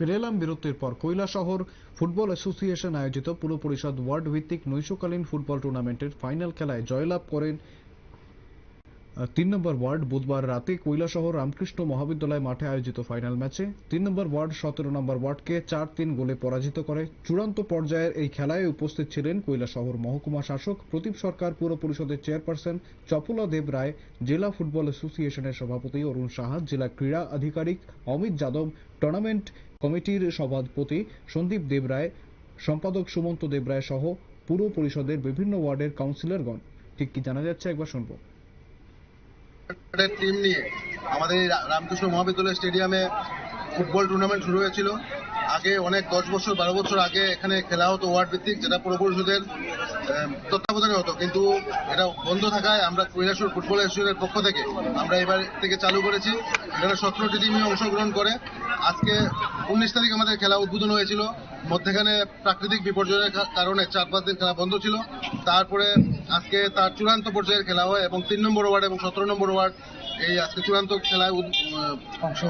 ফিরে এলাম বিরতির পর কৈলাসহর ফুটবল অ্যাসোসিয়েশন আয়োজিত পুরপরিষদ ওয়ার্ড ভিত্তিক নৈশকালীন ফুটবল টুর্নামেন্টের ফাইনাল খেলায় জয়লাভ করেন তিন নম্বর ওয়ার্ড বুধবার রাতে কৈলাসহর রামকৃষ্ণ মহাবিদ্যালয় মাঠে আয়োজিত ফাইনাল ম্যাচে তিন নম্বর ওয়ার্ড সতেরো নম্বর ওয়ার্ডকে চার তিন গোলে পরাজিত করে চূড়ান্ত পর্যায়ের এই খেলায় উপস্থিত ছিলেন কৈলাসহর মহকুমা শাসক প্রদীপ সরকার পুর পরিষদের চেয়ারপারসন চপলা দেব রায়, জেলা ফুটবল অ্যাসোসিয়েশনের সভাপতি অরুণ সাহা, জেলা ক্রীড়া আধিকারিক অমিত যাদব, টুর্নামেন্ট কমিটির সভাপতি সন্দীপ দেব রায়, সম্পাদক সুমন্ত দেব রায় সহ পুর পরিষদের বিভিন্ন ওয়ার্ডের কাউন্সিলরগণ। ঠিক কি জানা যাচ্ছে? একবার শুনব। টিম নিয়ে, আমাদের রামকৃষ্ণ মহাবিদ্যালয় স্টেডিয়ামে ফুটবল টুর্নামেন্ট শুরু হয়েছিল। আগে অনেক দশ বছর, বারো বছর আগে এখানে খেলা হতো ওয়ার্ড ভিত্তিক যেটা পুর পরিষদের তত্ত্বাবধানে হতো। কিন্তু এটা বন্ধ থাকায় আমরা কৈলাসর ফুটবল অ্যাসোসিয়েশনের পক্ষ থেকে আমরা এবার থেকে চালু করেছি। এখানে সতেরোটি টিমই অংশগ্রহণ করে। আজকে উনিশ তারিখ আমাদের খেলা উদ্বোধন হয়েছিল। মধ্যেখানে প্রাকৃতিক বিপর্যয়ের কারণে চার পাঁচ দিন খেলা বন্ধ ছিল। তারপরে আজকে তার চূড়ান্ত পর্যায়ের খেলা হয় এবং তিন নম্বর ওয়ার্ড এবং সতেরো নম্বর ওয়ার্ড এই আজকে চূড়ান্ত খেলায়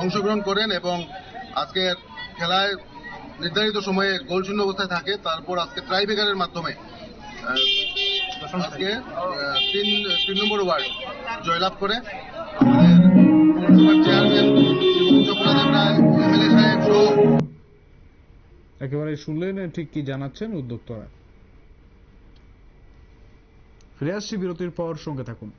অংশগ্রহণ করেন এবং আজকে খেলায় নির্ধারিত সময়ে গোল শূন্য অবস্থায় থাকে তারপর আজকে ট্রাইবেকারের মাধ্যমে আজকে তিন তিন নম্বর ওয়ার্ড জয়লাভ করে। চেয়ারম্যান একেবারে শুনলেন ঠিক কি জানাচ্ছেন উদ্যোক্তারা? ফিরে আসছি বিরতির পর সঙ্গে থাকুন।